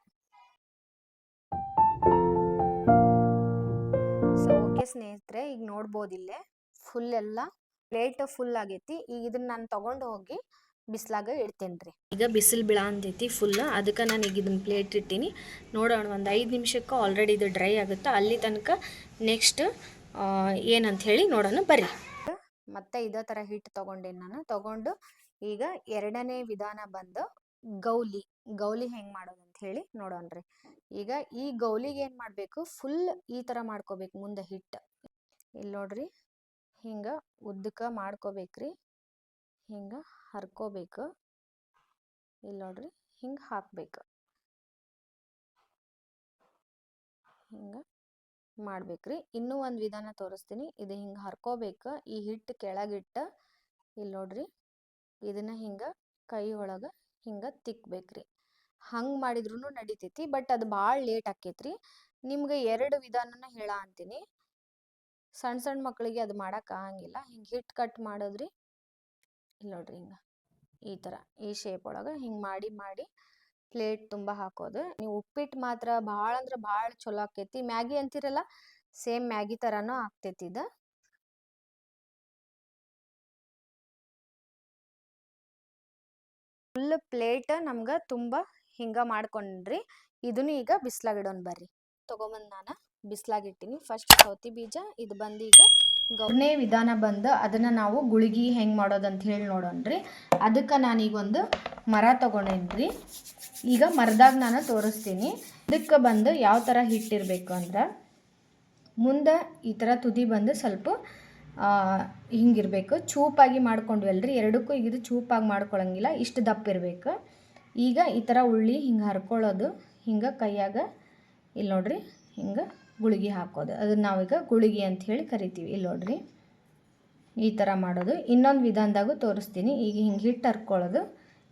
ಸ್ನೇಹಿತರೆ ಈಗ ನೋಡ್ಬೋದು ಇಲ್ಲೇ. ಫುಲ್ ಎಲ್ಲ ಪ್ಲೇಟ್ ಫುಲ್ ಆಗೈತಿ. ಈಗ ಇದನ್ನ ನಾನು ತಗೊಂಡು ಹೋಗಿ ಬಿಸಿಲಾಗ ಇಡ್ತೇನೆ ರೀ ಈಗ ಬಿಸಿಲು ಬೀಳ ಅಂತೈತಿ ಫುಲ್ ಅದಕ್ಕೆ ನಾನು ಈಗ ಇದನ್ನ ಪ್ಲೇಟ್ ಇಟ್ಟೀನಿ. ನೋಡೋಣ ಒಂದು ಐದು ನಿಮಿಷಕ್ಕೆ ಆಲ್ರೆಡಿ ಇದು ಡ್ರೈ ಆಗುತ್ತೆ? ಅಲ್ಲಿ ತನಕ ನೆಕ್ಸ್ಟ್ ಏನಂತ ಹೇಳಿ ನೋಡೋಣ ಬರ್ರಿ. ಮತ್ತೆ ಇದೇ ಥರ ಹಿಟ್ಟು ತೊಗೊಂಡೇನಿ ನಾನು. ತಗೊಂಡು ಈಗ ಎರಡನೇ ವಿಧಾನ ಬಂದು ಗೌಲಿ. ಗೌಲಿ ಹೆಂಗೆ ಮಾಡೋದು ಹೇಳಿ ನೋಡೋಣ ರೀ ಈಗ ಈ ಗೌಲಿಗೆ ಏನು ಮಾಡಬೇಕು? ಫುಲ್ ಈ ಥರ ಮಾಡ್ಕೋಬೇಕು, ಮುಂದೆ ಹಿಟ್ಟು ಇಲ್ಲಿ ನೋಡ್ರಿ, ಹಿಂಗೆ ಉದ್ದಕ್ಕೆ ಮಾಡ್ಕೋಬೇಕ್ರಿ. ಹಿಂಗೆ ಹರ್ಕೋಬೇಕು. ಇಲ್ಲಿ ನೋಡ್ರಿ, ಹಿಂಗೆ ಹಾಕ್ಬೇಕು. ಹಿಂಗೆ ಮಾಡ್ಬೇಕ್ರಿ. ಇನ್ನೂ ಒಂದು ವಿಧಾನ ತೋರಿಸ್ತೀನಿ. ಇದು ಹಿಂಗೆ ಹರ್ಕೋಬೇಕು, ಈ ಹಿಟ್ಟು ಕೆಳಗಿಟ್ಟ. ಇಲ್ಲಿ ನೋಡ್ರಿ, ಇದನ್ನ ಹಿಂಗೆ ಕೈ ಒಳಗೆ ಹಿಂಗೆ ತಿಕ್ಬೇಕ್ರಿ. ಹಂಗೆ ಮಾಡಿದ್ರೂ ನಡಿತೈತಿ, ಬಟ್ ಅದು ಭಾಳ ಲೇಟ್ ಆಕೈತ್ರಿ. ನಿಮ್ಗೆ ಎರಡು ವಿಧಾನನ ಹೇಳ ಅಂತೀನಿ. ಸಣ್ಣ ಸಣ್ಣ ಮಕ್ಕಳಿಗೆ ಅದು ಮಾಡಕ್ಕೆ ಆಗಂಗಿಲ್ಲ, ಹಿಂಗೆ ಹಿಟ್ಟು ಕಟ್ ಮಾಡೋದ್ರಿ. ಇಲ್ಲಿ ನೋಡ್ರಿ ಹಿಂಗ, ಈ ತರ, ಈ ಶೇಪ್ ಒಳಗ ಹಿಂಗೆ ಮಾಡಿ ಮಾಡಿ ಪ್ಲೇಟ್ ತುಂಬಾ ಹಾಕೋದು. ನೀವು ಉಪ್ಪಿಟ್ಟು ಮಾತ್ರ ಭಾಳ ಅಂದ್ರೆ ಭಾಳ ಚಲೋ ಆಕೈತಿ. ಮ್ಯಾಗಿ ಅಂತಿರಲ್ಲ, ಸೇಮ್ ಮ್ಯಾಗಿ ತರಾನು ಆಗ್ತೈತಿ ಇದು. ಫುಲ್ ಪ್ಲೇಟ್ ನಮ್ಗ ತುಂಬ ಹಿಂಗೆ ಮಾಡ್ಕೊಂಡ್ರಿ. ಇದನ್ನು ಈಗ ಬಿಸ್ಲಾಗಿಡೋನ್ ಬರ್ರಿ. ತೊಗೊಂಬಂದು ನಾನು ಬಿಸ್ಲಾಗಿಟ್ಟಿನಿ. ಫಸ್ಟ್ ಸೌತಿ ಬೀಜ, ಇದು ಬಂದು ಈಗ ಗೌನೇ ವಿಧಾನ ಬಂದು ಅದನ್ನು ನಾವು ಗುಳಿಗೆ ಹೆಂಗೆ ಮಾಡೋದು ಅಂತ ಹೇಳಿ ನೋಡೋಣ್ರಿ. ಅದಕ್ಕೆ ನಾನೀಗೊಂದು ಮರ ತೊಗೊಂಡೇನ್ರಿ. ಈಗ ಮರದಾಗ ನಾನು ತೋರಿಸ್ತೀನಿ. ಇದಕ್ಕೆ ಬಂದು ಯಾವ ಥರ ಹಿಟ್ಟಿರಬೇಕು ಅಂದ್ರೆ ಮುಂದೆ ಈ ಥರ ತುದಿ ಬಂದು ಸ್ವಲ್ಪ ಹಿಂಗಿರಬೇಕು. ಚೂಪಾಗಿ ಮಾಡ್ಕೊಂಡ್ವಲ್ರಿ. ಎರಡಕ್ಕೂ ಇದು ಚೂಪಾಗಿ ಮಾಡ್ಕೊಳಂಗಿಲ್ಲ. ಇಷ್ಟು ದಪ್ಪ ಇರಬೇಕು. ಈಗ ಈ ಥರ ಉಳ್ಳಿ ಹಿಂಗೆ ಹರ್ಕೊಳ್ಳೋದು, ಹಿಂಗೆ ಕೈಯಾಗ ಇಲ್ಲಿ ನೋಡ್ರಿ ಹಿಂಗೆ ಗುಳಿಗೆ ಹಾಕೋದು. ಅದನ್ನ ನಾವೀಗ ಗುಳಿಗೆ ಅಂತ ಹೇಳಿ ಕರಿತೀವಿ ಇಲ್ಲಿ ನೋಡ್ರಿ. ಈ ಥರ ಮಾಡೋದು. ಇನ್ನೊಂದು ವಿಧಾನದಾಗೂ ತೋರಿಸ್ತೀನಿ. ಈಗ ಹಿಂಗೆ ಹಿಟ್ಟು ಹರ್ಕೊಳ್ಳೋದು,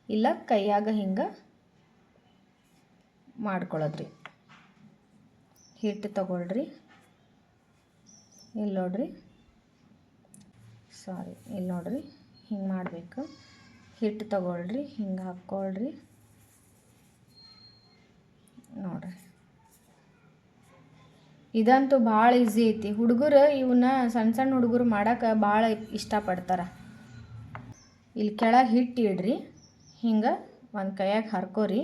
ಇಲ್ಲ ಕೈಯಾಗ ಹಿಂಗೆ ಮಾಡ್ಕೊಳ್ಳೋದ್ರಿ. ಹಿಟ್ಟು ತಗೊಳ್ರಿ. ಇಲ್ಲಿ ನೋಡ್ರಿ. ಸಾರಿ ಇಲ್ಲಿ ನೋಡ್ರಿ. ಹಿಂಗೆ ಮಾಡಬೇಕು. ಹಿಟ್ಟು ತಗೊಳ್ರಿ, ಹಿಂಗೆ ಹಾಕ್ಕೊಳ್ರಿ ನೋಡ್ರಿ ಇದಂತೂ ಭಾಳ ಈಸಿ ಐತಿ. ಹುಡುಗರು ಇವನ್ನ ಸಣ್ಣ ಸಣ್ಣ ಹುಡುಗರು ಮಾಡೋಕೆ ಭಾಳ ಇಷ್ಟಪಡ್ತಾರೆ. ಇಲ್ಲಿ ಕೆಳಗೆ ಹಿಟ್ಟು ಇಡ್ರಿ. ಹಿಂಗೆ ಒಂದು ಕೈಯಾಗೆ ಹರ್ಕೋರಿ.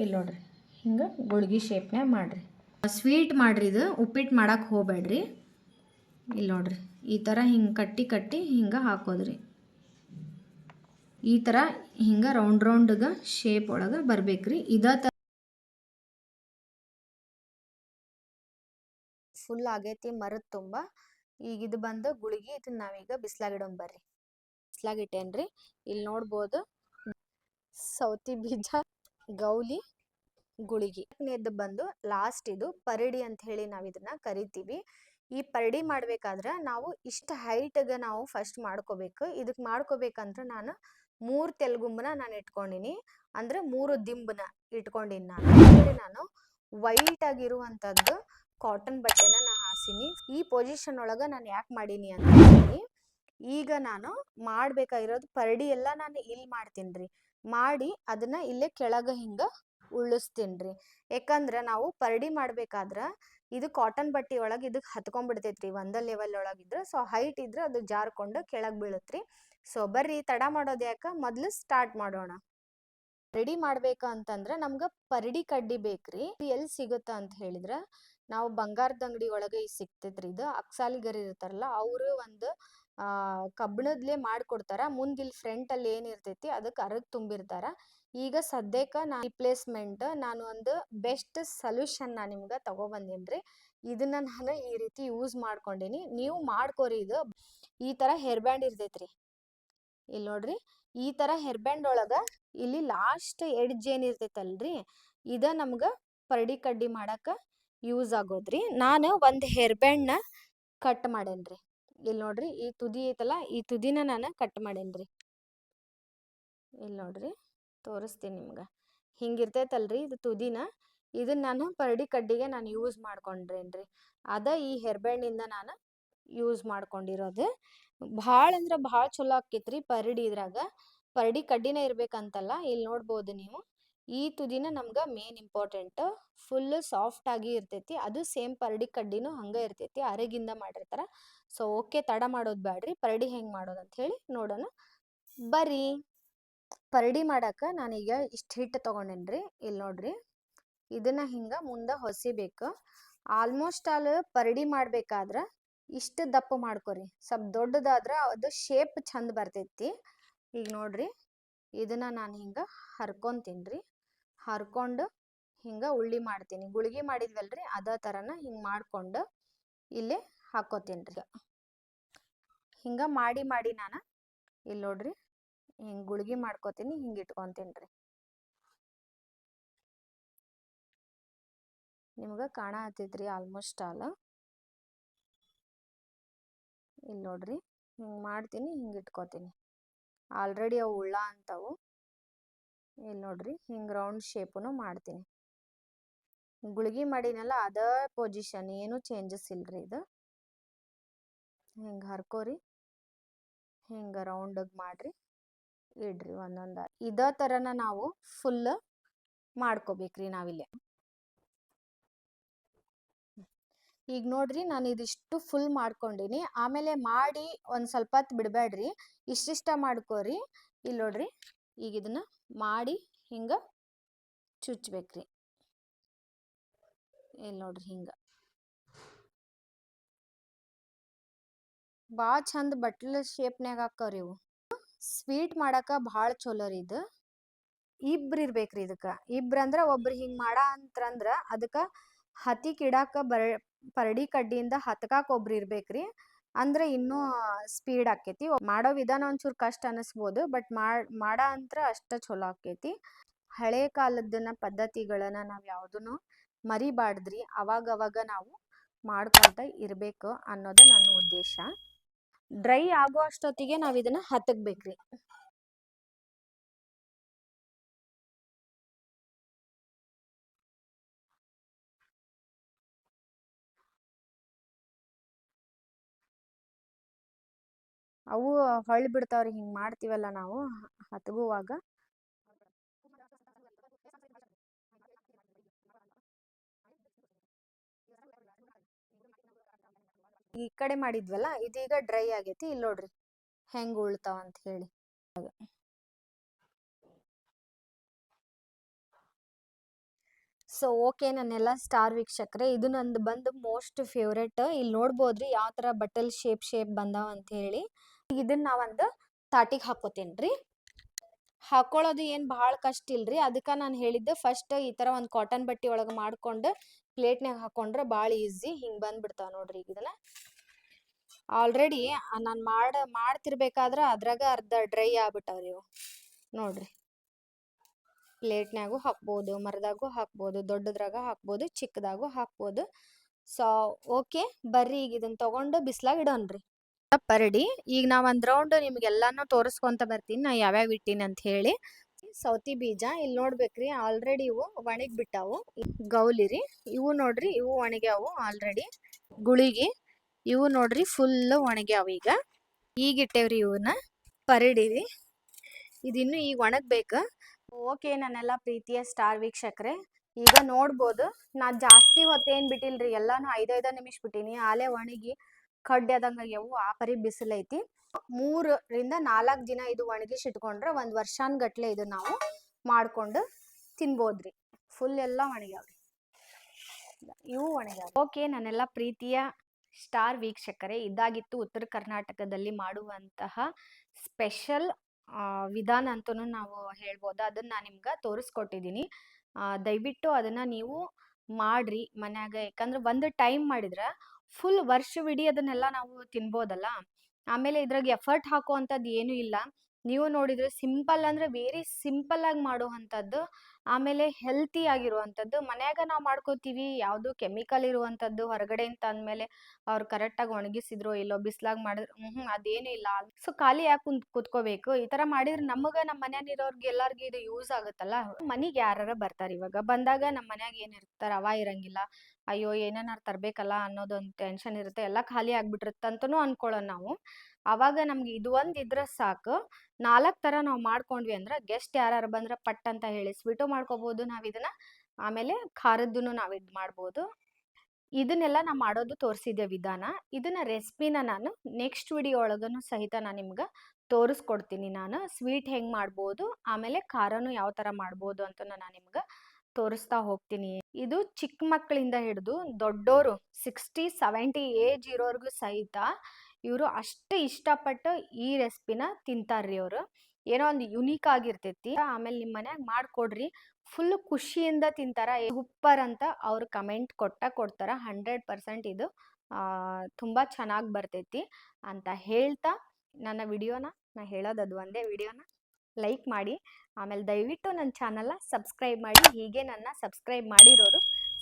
ಇಲ್ಲಿ ನೋಡ್ರಿ. ಹಿಂಗೆ ಗುಳ್ಗಿ ಶೇಪ್ನ್ಯಾಗ ಮಾಡಿರಿ. ಸ್ವೀಟ್ ಮಾಡಿರಿ ಇದು. ಉಪ್ಪಿಟ್ಟು ಮಾಡಕ್ಕೆ ಹೋಗ್ಬೇಡ್ರಿ. ಇಲ್ಲಿ ನೋಡ್ರಿ. ಈ ಥರ ಹಿಂಗೆ ಕಟ್ಟಿ ಕಟ್ಟಿ ಹಿಂಗೆ ಹಾಕೋದ್ರಿ. ಈ ಥರ ಹಿಂಗೆ ರೌಂಡ್ ರೌಂಡ್ಗೆ ಶೇಪ್ ಒಳಗೆ ಬರ್ಬೇಕ್ರಿ. ಇದೇ ಫುಲ್ ಆಗೈತಿ, ಮರದ ತುಂಬ. ಈಗ ಇದು ಬಂದು ಗುಳಿಗೆ ಇದನ್ನ ನಾವೀಗ ಬಿಸ್ಲಾಗಿಡೋಣ ಬರ್ರಿ. ಬಿಸ್ಲಾಗಿಟ್ಟೇನ್ರಿ? ಇಲ್ಲಿ ನೋಡ್ಬೋದು. ಸೌತಿ ಬೀಜ, ಗೌಲಿ, ಗುಳಿಗಿ. ನೆದ್ದ ಬಂದು ಲಾಸ್ಟ್ ಇದು ಪರಡಿ ಅಂತ ಹೇಳಿ ನಾವು ಇದನ್ನ ಕರಿತೀವಿ. ಈ ಪರಡಿ ಮಾಡ್ಬೇಕಾದ್ರೆ ನಾವು ಇಷ್ಟು ಹೈಟ್ಗೆ ನಾವು ಫಸ್ಟ್ ಮಾಡ್ಕೋಬೇಕು. ಇದಕ್ಕೆ ಮಾಡ್ಕೋಬೇಕಂದ್ರೆ ನಾನು ಮೂರು ತೆಲುಗುಂಬನ ನಾನು ಇಟ್ಕೊಂಡಿನಿ. ಅಂದ್ರೆ ಮೂರು ದಿಂಬನ ಇಟ್ಕೊಂಡಿನಿ ನಾನು. ನಾನು ವೈಟ್ ಆಗಿರುವಂಥದ್ದು ಕಾಟನ್ ಬಟ್ಟೆನ ನಾ ಹಾಸಿನಿ. ಈ ಪೊಸಿಷನ್ ಒಳಗ ನಾನು ಯಾಕೆ ಮಾಡೀನಿ ಅಂತ ಹೇಳಿ, ಈಗ ನಾನು ಮಾಡ್ಬೇಕಾಗಿರೋದು ಪರಡಿ ಎಲ್ಲ ನಾನು ಇಲ್ಲಿ ಮಾಡ್ತೀನಿ ಮಾಡಿ ಅದನ್ನ ಇಲ್ಲೇ ಕೆಳಗೆ ಹಿಂಗ ಉಳಿಸ್ತೀನಿ ರೀ ಯಾಕಂದ್ರೆ ನಾವು ಪರಡಿ ಮಾಡ್ಬೇಕಾದ್ರ ಇದು ಕಾಟನ್ ಬಟ್ಟೆ ಒಳಗೆ ಇದಕ್ಕೆ ಹತ್ಕೊಂಡ್ಬಿಡ್ತೈತ್ರಿ. ಒಂದ ಲೆವೆಲ್ ಒಳಗಿದ್ರೆ ಸೊ ಹೈಟ್ ಇದ್ರೆ ಅದು ಜಾರ್ಕೊಂಡು ಕೆಳಗೆ ಬೀಳತ್ರಿ. ಸೊ ಬರ್ರಿ, ತಡ ಮಾಡೋದು ಯಾಕ? ಮೊದ್ಲು ಸ್ಟಾರ್ಟ್ ಮಾಡೋಣ. ರೆಡಿ ಮಾಡ್ಬೇಕು ಅಂತಂದ್ರೆ ನಮ್ಗೆ ಪರಡಿ ಕಡ್ಡಿ ಬೇಕ್ರಿ. ಎಲ್ಲಿ ಸಿಗುತ್ತ ಅಂತ ಹೇಳಿದ್ರೆ ನಾವು ಬಂಗಾರದ ಅಂಗಡಿ ಒಳಗೆ ಈ ಸಿಗ್ತೈತ್ರಿ ಇದು. ಅಕ್ಸಾಲಿಗರ್ ಇರ್ತಾರಲ್ಲ, ಅವರು ಒಂದು, ಆ ಕಬ್ಬಣದ್ಲೆ ಮಾಡ್ಕೊಡ್ತಾರ. ಮುಂದ್ ಇಲ್ಲಿ ಫ್ರಂಟ್ ಅಲ್ಲಿ ಏನ್ ಇರ್ತೈತಿ ಅದಕ್ಕೆ ಅರಗ್ ತುಂಬಿರ್ತಾರ. ಈಗ ಸದ್ಯಕ್ಕೆ ನಾ ರಿಪ್ಲೇಸ್ಮೆಂಟ್ ನಾನು ಒಂದು ಬೆಸ್ಟ್ ಸೊಲ್ಯೂಷನ್ ನಾ ನಿಮ್ಗೆ ತಗೊಬಂದೇನ್ರಿ. ಇದನ್ನ ನಾನು ಈ ರೀತಿ ಯೂಸ್ ಮಾಡ್ಕೊಂಡಿನಿ. ನೀವು ಮಾಡ್ಕೋರಿ ಇದು. ಈ ತರ ಹೇರ್ ಬ್ಯಾಂಡ್ ಇರ್ತೈತ್ರಿ. ಇಲ್ಲಿ ನೋಡ್ರಿ, ಈ ತರ ಹೇರ್ ಬ್ಯಾಂಡ್ ಒಳಗ ಇಲ್ಲಿ ಲಾಸ್ಟ್ ಎಡ್ಜ್ ಏನ್ ಇರ್ತೈತಲ್ರಿ, ಇದ ನಮ್ಗ ಪರಡಿ ಕಡ್ಡಿ ಮಾಡಕ ಯೂಸ್ ಆಗೋದ್ರಿ. ನಾನು ಒಂದು ಹೇರ್ ಬ್ಯಾಂಡ್ನ ಕಟ್ ಮಾಡೇನ್ರಿ. ಇಲ್ಲಿ ನೋಡ್ರಿ ಈ ತುದಿ ಐತಲ್ಲ, ಈ ತುದಿನ ನಾನು ಕಟ್ ಮಾಡೇನ್ರಿ. ಇಲ್ಲಿ ನೋಡ್ರಿ, ತೋರಿಸ್ತೀನಿ ನಿಮ್ಗೆ. ಹಿಂಗಿರ್ತೈತಲ್ರಿ ಇದು ತುದಿನ. ಇದನ್ನ ನಾನು ಪರಡಿ ಕಡ್ಡಿಗೆ ನಾನು ಯೂಸ್ ಮಾಡ್ಕೊಂಡ್ರೇನ್ರಿ. ಅದ ಈ ಹೇರ್ ಬ್ಯಾಂಡಿಂದ ನಾನು ಯೂಸ್ ಮಾಡ್ಕೊಂಡಿರೋದು. ಭಾಳ ಅಂದ್ರೆ ಭಾಳ ಚಲೋ ಆಕೈತ್ರಿ ಪರಡಿ ಇದ್ರಾಗ. ಪರಡಿ ಕಡ್ಡಿನೇ ಇರ್ಬೇಕಂತಲ್ಲ ಇಲ್ಲಿ ನೋಡ್ಬೋದು ನೀವು. ಈ ತುದಿನ ನಮ್ಗೆ ಮೇನ್ ಇಂಪಾರ್ಟೆಂಟ್ ಫುಲ್ ಸಾಫ್ಟ್ ಆಗಿ ಇರ್ತೈತಿ. ಅದು ಸೇಮ್ ಪರಡಿ ಕಡ್ಡಿನೂ ಹಂಗೆ ಇರ್ತೈತಿ. ಅರೆಗಿಂದ ಮಾಡಿರ್ತಾರ. ಸೊ ಓಕೆ ತಡ ಮಾಡೋದು ಬ್ಯಾಡ್ರಿ. ಪರಡಿ ಹೆಂಗೆ ಮಾಡೋದು ಅಂತ ಹೇಳಿ ನೋಡೋಣ. ಬರ್ರಿ ಪರಡಿ ಮಾಡಾಕ ನಾನೀಗ ಇಷ್ಟು ಹಿಟ್ಟು ತೊಗೊಂಡೇನ್ರಿ. ಇಲ್ಲಿ ನೋಡ್ರಿ. ಇದನ್ನ ಹಿಂಗ ಮುಂದೆ ಹೊಸಿಬೇಕು. ಆಲ್ಮೋಸ್ಟ್ ಆಲ್ ಪರಡಿ ಮಾಡ್ಬೇಕಾದ್ರ ಇಷ್ಟು ದಪ್ಪ ಮಾಡ್ಕೊರಿ. ಸ್ವಲ್ಪ ದೊಡ್ಡದಾದ್ರೆ ಅದು ಶೇಪ್ ಚಂದ ಬರ್ತೈತಿ. ಈಗ ನೋಡ್ರಿ. ಇದನ್ನ ನಾನು ಹಿಂಗ ಹರ್ಕೊಂತೀನಿ ರೀ. ಹರ್ಕೊಂಡು ಹಿಂಗ ಉಳ್ಳಿ ಮಾಡ್ತೀನಿ. ಗುಳ್ಗಿ ಮಾಡಿದ್ವಲ್ರಿ, ಅದೇ ಥರನ ಹಿಂಗೆ ಮಾಡ್ಕೊಂಡು ಇಲ್ಲಿ ಹಾಕೋತೀನಿ ಹಿಂಗ ಮಾಡಿ ಮಾಡಿ ನಾನು ಇಲ್ಲಿ ನೋಡ್ರಿ, ಹಿಂಗ ಗುಳ್ಗಿ ಮಾಡ್ಕೋತೀನಿ, ಹಿಂಗ ಇಟ್ಕೊತೀನಿ ನಿಮ್ಗ ನಿಮ್ಗೆ ಕಾಣ ಆಲ್ಮೋಸ್ಟ್ ಆಲ್ ಇಲ್ಲಿ ನೋಡ್ರಿ, ಹಿಂಗೆ ಮಾಡ್ತೀನಿ, ಹಿಂಗೆ ಇಟ್ಕೋತೀನಿ. ಆಲ್ರೆಡಿ ಅವು ಉಳ್ಳ ಅಂತಾವು. ಇಲ್ಲಿ ನೋಡ್ರಿ ಹಿಂಗೆ ರೌಂಡ್ ಶೇಪುನು ಮಾಡ್ತೀನಿ. ಗುಳಿಗೆ ಮಾಡಿನಲ್ಲ ಅದ ಪೊಸಿಷನ್ ಏನು ಚೇಂಜಸ್ ಇಲ್ರಿ ಇದು. ಹಿಂಗೆ ಹರ್ಕೋರಿ. ಹಿಂಗ ರೌಂಡಗ್ ಮಾಡ್ರಿ. ಇಡ್ರಿ ಒಂದೊಂದ ಇದೇ ಥರನ ನಾವು ಫುಲ್ ಮಾಡ್ಕೋಬೇಕ್ರಿ ನಾವಿಲ್ಲಿ. ಈಗ ನೋಡ್ರಿ ನಾನು ಇದಿಷ್ಟು ಫುಲ್ ಮಾಡ್ಕೊಂಡಿನಿ. ಆಮೇಲೆ ಮಾಡಿ ಒಂದ್ ಸ್ವಲ್ಪ ಬಿಡಬೇಡ್ರಿ ಇಷ್ಟಿಷ್ಟ ಮಾಡ್ಕೋರಿ. ಇಲ್ಲಿ ನೋಡ್ರಿ. ಈಗ ಇದನ್ನ ಮಾಡಿ ಹಿಂಗೆ ಚುಚ್ಬೇಕ್ರಿ. ಇಲ್ಲಿ ನೋಡ್ರಿ ಹಿಂಗೆ. ಭಾಳ ಚಂದ ಬಟ್ಲ ಶೇಪ್ನ್ಯಾಗ ಹಾಕವ್ರಿ ಇವು. ಸ್ವೀಟ್ ಮಾಡಾಕ ಭಾಳ ಚಲೋ ರೀ ಇದು. ಇಬ್ರು ಇರ್ಬೇಕ್ರಿ ಇದಕ್ಕ. ಇಬ್ರು ಅಂದ್ರ ಒಬ್ರು ಹಿಂಗ್ ಮಾಡ ಅಂತಂದ್ರ ಅದಕ್ಕ ಹತ್ತಿ ಕಿಡಾಕ ಬರ, ಪರಡಿ ಕಡ್ಡಿಯಿಂದ ಹತ್ಕಾಕ ಒಬ್ರು ಇರ್ಬೇಕ್ರಿ. ಅಂದ್ರೆ ಇನ್ನೂ ಸ್ಪೀಡ್ ಆಕೇತಿ ಮಾಡೋ ವಿಧಾನ ಒಂಚೂರು ಕಷ್ಟ ಅನಿಸ್ಬೋದು, ಬಟ್ ಮಾಡ್ ಅಂತ್ರ ಅಷ್ಟ ಚಲೋ ಆಕೇತಿ ಹಳೆ ಕಾಲದನ್ನ ಪದ್ಧತಿಗಳನ್ನ ನಾವು ಯಾವ್ದನ್ನು ಮರಿಬಾರ್ದ್ರಿ. ಅವಾಗ ಅವಾಗ ನಾವು ಮಾಡ್ಕೊಂತ ಇರ್ಬೇಕು ಅನ್ನೋದು ನನ್ನ ಉದ್ದೇಶ. ಡ್ರೈ ಆಗೋ ಅಷ್ಟೊತ್ತಿಗೆ ನಾವು ಇದನ್ನ ಹತ್ತಕ್ಬೇಕ್ರಿ ಅವು ಹೊಳ್ಳಿ ಬಿಡ್ತಾವ್ರಿ, ಹಿಂಗ್ ಮಾಡ್ತೀವಲ್ಲ ನಾವು, ಹತ್ಗುವಾಗ. ಈ ಕಡೆ ಮಾಡಿದ್ವಲ್ಲ, ಇದೀಗ ಡ್ರೈ ಆಗೈತಿ ಇಲ್ಲಿ ನೋಡ್ರಿ, ಹೆಂಗ್ ಉಳ್ತಾವ ಅಂತ ಹೇಳಿ. ಸೊ ಓಕೆ ನನ್ನೆಲ್ಲ ಸ್ಟಾರ್ ವೀಕ್ಷಕರೇ, ಇದು ನಂದು ಬಂದು ಮೋಸ್ಟ್ ಫೇವ್ರೆಟ್ ಇಲ್ಲಿ ನೋಡ್ಬೋದ್ರಿ ಯಾವ ಥರ ಬಟಲ್ ಶೇಪ್ ಶೇಪ್ ಬಂದಾವ ಅಂತ ಹೇಳಿ. ಇದನ್ನ ನಾವೊಂದು ತಾಟಿಗೆ ಹಾಕೋತೇನ್ರಿ. ಹಾಕೊಳ್ಳೋದು ಏನು ಭಾಳ ಕಷ್ಟ ಇಲ್ರಿ. ಅದಕ್ಕೆ ನಾನು ಹೇಳಿದ್ದು ಫಸ್ಟ್ ಈ ಥರ ಒಂದು ಕಾಟನ್ ಬಟ್ಟೆ ಒಳಗೆ ಮಾಡ್ಕೊಂಡು ಪ್ಲೇಟ್ನಾಗ ಹಾಕೊಂಡ್ರೆ ಭಾಳ ಈಸಿ ಹಿಂಗೆ ಬಂದ್ಬಿಡ್ತಾವ ನೋಡ್ರಿ ಈಗ ಇದನ್ನ. ಆಲ್ರೆಡಿ ನಾನು ಮಾಡ, ಮಾಡ್ತಿರ್ಬೇಕಾದ್ರೆ ಅದ್ರಾಗ ಅರ್ಧ ಡ್ರೈ ಆಗ್ಬಿಟ್ಟವ್ರಿ ಇವು. ನೋಡ್ರಿ. ಪ್ಲೇಟ್ನಾಗೂ ಹಾಕ್ಬೋದು, ಮರದಾಗೂ ಹಾಕ್ಬೋದು, ದೊಡ್ಡದ್ರಾಗ ಹಾಕ್ಬೋದು, ಚಿಕ್ಕದಾಗೂ ಹಾಕ್ಬೋದು. ಸೊ ಓಕೆ ಬರ್ರಿ ಈಗ ಇದನ್ನ ತಗೊಂಡು ಬಿಸ್ಲಾಗ ಪರಡಿ. ಈಗ ನಾವ್ ಒಂದ್ ರೌಂಡ್ ನಿಮ್ಗೆಲ್ಲಾನು ತೋರಿಸ್ಕೊಂತ ಬರ್ತೀನಿ. ನಾ ಯಾವ್ಯಾವ ಇಟ್ಟಿನಿ ಅಂತ ಹೇಳಿ. ಸೌತಿ ಬೀಜ ಇಲ್ಲಿ ನೋಡ್ಬೇಕ್ರಿ ಆಲ್ರೆಡಿ ಇವು ಒಣಗಿ ಬಿಟ್ಟಾವು. ಗೌಲಿರಿ ಇವು ನೋಡ್ರಿ ಇವು ಒಣಗ್ಯಾವು ಆಲ್ರೆಡಿ ಗುಳಿಗಿ. ಇವು ನೋಡ್ರಿ ಫುಲ್ ಒಣಗ್ಯಾವ ಈಗ. ಈಗ ಇಟ್ಟೇವ್ರಿ ಇವನ್ನ ಪರಡಿ ರೀ. ಇದಿನ್ನು ಈಗ ಒಣಗ್ಬೇಕು. ಓಕೆ ನನ್ನೆಲ್ಲ ಪ್ರೀತಿಯ ಸ್ಟಾರ್ ವೀಕ್ಷಕರೇ. ಈಗ ನೋಡ್ಬೋದು. ನಾ ಜಾಸ್ತಿ ಹೊತ್ತೇನ್ ಬಿಟ್ಟಿಲ್ರಿ. ಎಲ್ಲಾನು ಐದೈದ ನಿಮಿಷ ಬಿಟ್ಟಿನಿ. ಆಲೆ ಒಣಗಿ ಕಡ್ಡಿ ಆದಂಗ ಆಗ್ಯಾವು, ಆ ಪರಿ ಬಿಸಿಲೈತಿ ಮೂರರಿಂದ ನಾಲ್ಕು ದಿನ ಇದು ಒಣಗಿಸಿ ಇಟ್ಕೊಂಡ್ರೆ ಒಂದು ವರ್ಷಾನ್ ಗಟ್ಲೆ ಇದು ನಾವು ಮಾಡ್ಕೊಂಡು ತಿನ್ಬೋದ್ರಿ. ಫುಲ್ ಎಲ್ಲ ಒಣಗ್ಯಾವ್ರಿ ಇವು ಒಣಗ್ಯಾವ ಓಕೆ ನನ್ನೆಲ್ಲ ಪ್ರೀತಿಯ ಸ್ಟಾರ್ ವೀಕ್ಷಕರೇ, ಇದಾಗಿತ್ತು ಉತ್ತರ ಕರ್ನಾಟಕದಲ್ಲಿ ಮಾಡುವಂತಹ ಸ್ಪೆಷಲ್ ವಿಧಾನ ಅಂತೂ ನಾವು ಹೇಳ್ಬೋದು, ಅದನ್ನ ನಾನು ನಿಮ್ಗೆ ತೋರಿಸ್ಕೊಟ್ಟಿದ್ದೀನಿ ದಯವಿಟ್ಟು ಅದನ್ನ ನೀವು ಮಾಡ್ರಿ ಮನ್ಯಾಗ, ಯಾಕಂದ್ರೆ ಒಂದು ಟೈಮ್ ಮಾಡಿದ್ರೆ ಫುಲ್ ವರ್ಷವಿಡೀ ಅದನ್ನೆಲ್ಲ ನಾವು ತಿನ್ಬೋದಲ್ಲ? ಆಮೇಲೆ ಇದ್ರಾಗ ಎಫರ್ಟ್ ಹಾಕುವಂಥದ್ದು ಏನೂ ಇಲ್ಲ. ನೀವು ನೋಡಿದ್ರೆ ಸಿಂಪಲ್ ಅಂದ್ರೆ ವೆರಿ ಸಿಂಪಲ್ ಆಗಿ ಮಾಡುವಂಥದ್ದು, ಆಮೇಲೆ ಹೆಲ್ತಿ ಆಗಿರುವಂಥದ್ದು. ಮನ್ಯಾಗ ನಾವು ಮಾಡ್ಕೋತೀವಿ, ಯಾವುದು ಕೆಮಿಕಲ್ ಇರುವಂಥದ್ದು ಹೊರಗಡೆ ಅಂತ ಅಂದಮೇಲೆ ಅವ್ರು ಕರೆಕ್ಟಾಗಿ ಒಣಗಿಸಿದ್ರು ಇಲ್ಲೋ, ಬಿಸ್ಲಾಗ್ ಮಾಡಿದ್ರು ಹ್ಞೂ ಅದೇನು ಇಲ್ಲ. ಸೊ ಖಾಲಿ ಯಾಕೆ ಕುಂತ್, ಕುತ್ಕೋಬೇಕು? ಈ ಥರ ಮಾಡಿದ್ರೆ ನಮಗೆ ನಮ್ಮ ಮನೆಯಲ್ಲಿರೋರ್ಗೆ ಎಲ್ಲರಿಗೂ ಇದು ಯೂಸ್ ಆಗುತ್ತಲ್ಲ? ಮನೆಗೆ ಯಾರು ಬರ್ತಾರೆ ಇವಾಗ. ಬಂದಾಗ ನಮ್ಮ ಮನ್ಯಾಗ ಏನು ಇರ್ತಾರೆ? ಅವ ಇರಂಗಿಲ್ಲ. ಅಯ್ಯೋ! ಏನೇನಾರು ತರಬೇಕಲ್ಲ ಅನ್ನೋದೊಂದು ಟೆನ್ಷನ್ ಇರುತ್ತೆ. ಎಲ್ಲ ಖಾಲಿ ಆಗ್ಬಿಟ್ಟಿರುತ್ತೆ ಅಂತನೂ ಅನ್ಕೊಳ್ಳೋಣ ನಾವು. ಅವಾಗ ನಮ್ಗೆ ಇದು ಒಂದು ಇದ್ರೆ ಸಾಕು. ನಾಲ್ಕು ಥರ ನಾವು ಮಾಡ್ಕೊಂಡ್ವಿ ಅಂದ್ರೆ ಗೆಸ್ಟ್ ಯಾರು ಬಂದ್ರೆ ಪಟ್ ಅಂತ ಹೇಳಿ ಸ್ವೀಟು ಮಾಡ್ಕೋಬೋದು ನಾವು ಇದನ್ನ. ಆಮೇಲೆ ಖಾರದ್ದುನು ನಾವು ಇದು ಮಾಡ್ಬೋದು. ಇದನ್ನೆಲ್ಲ ನಾ ಮಾಡೋದು ತೋರಿಸಿದ್ದೆ ವಿಧಾನ? ಇದನ್ನ ರೆಸಿಪಿನ ನಾನು ನೆಕ್ಸ್ಟ್ ವಿಡಿಯೋ ಒಳಗನು ಸಹಿತ ನಾನು ನಿಮ್ಗೆ ತೋರಿಸ್ಕೊಡ್ತೀನಿ ನಾನು. ಸ್ವೀಟ್ ಹೆಂಗೆ ಮಾಡ್ಬೋದು? ಆಮೇಲೆ ಖಾರನೂ ಯಾವ ಥರ ಮಾಡ್ಬೋದು ಅಂತ ನಾನು ನಿಮ್ಗೆ ತೋರಿಸ್ತಾ ಹೋಗ್ತೀನಿ. ಇದು ಚಿಕ್ಕ ಮಕ್ಕಳಿಂದ ಹಿಡಿದು ದೊಡ್ಡೋರು ಸಿಕ್ಸ್ಟಿ, ಸೆವೆಂಟಿ ಏಜ್ ಇರೋರ್ಗು ಸಹಿತ ಇವರು ಅಷ್ಟು ಇಷ್ಟಪಟ್ಟು ಈ ರೆಸಿಪಿನ ತಿಂತಾರ್ರಿ ಅವರು. ಏನೋ ಒಂದು ಯುನೀಕ್ ಆಗಿರ್ತೈತಿ. ಆಮೇಲೆ ನಿಮ್ಮ ಮನ್ಯಾಗ ಮಾಡಿಕೊಡ್ರಿ. ಫುಲ್ ಖುಷಿಯಿಂದ ತಿಂತಾರ. ಸೂಪರ್ ಅಂತ ಅವ್ರು ಕಮೆಂಟ್ ಕೊಟ್ಟ ಕೊಡ್ತಾರ. ಹಂಡ್ರೆಡ್ ಪರ್ಸೆಂಟ್ ಇದು ತುಂಬ ಚೆನ್ನಾಗಿ ಬರ್ತೈತಿ ಅಂತ ಹೇಳ್ತಾ ನನ್ನ ವಿಡಿಯೋನ, ನಾ ಹೇಳೋದದು ಒಂದೇ ವಿಡಿಯೋನ. ಲೈಕ್ ಮಾಡಿ. ಆಮೇಲೆ ದಯವಿಟ್ಟು ನನ್ನ ಚಾನಲ್ನ ಸಬ್ಸ್ಕ್ರೈಬ್ ಮಾಡಿ. ಹೀಗೆ ನನ್ನ ಸಬ್ಸ್ಕ್ರೈಬ್ ಮಾಡಿರೋರು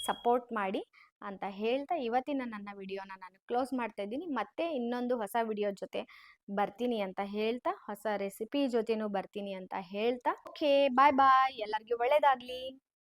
ಸಪೋರ್ಟ್ ಮಾಡಿ ಅಂತ ಹೇಳ್ತಾ ಇವತ್ತಿನ ನನ್ನ ವಿಡಿಯೋನ ನಾನು ಕ್ಲೋಸ್ ಮಾಡ್ತಾ ಇದ್ದೀನಿ. ಮತ್ತೆ ಇನ್ನೊಂದು ಹೊಸ ವಿಡಿಯೋ ಜೊತೆ ಬರ್ತೀನಿ ಅಂತ ಹೇಳ್ತಾ, ಹೊಸ ರೆಸಿಪಿ ಜೊತೆನೂ ಬರ್ತೀನಿ ಅಂತ ಹೇಳ್ತಾ. ಓಕೆ ಬಾಯ್ ಬಾಯ್ ಎಲ್ಲರಿಗೂ ಒಳ್ಳೇದಾಗಲಿ.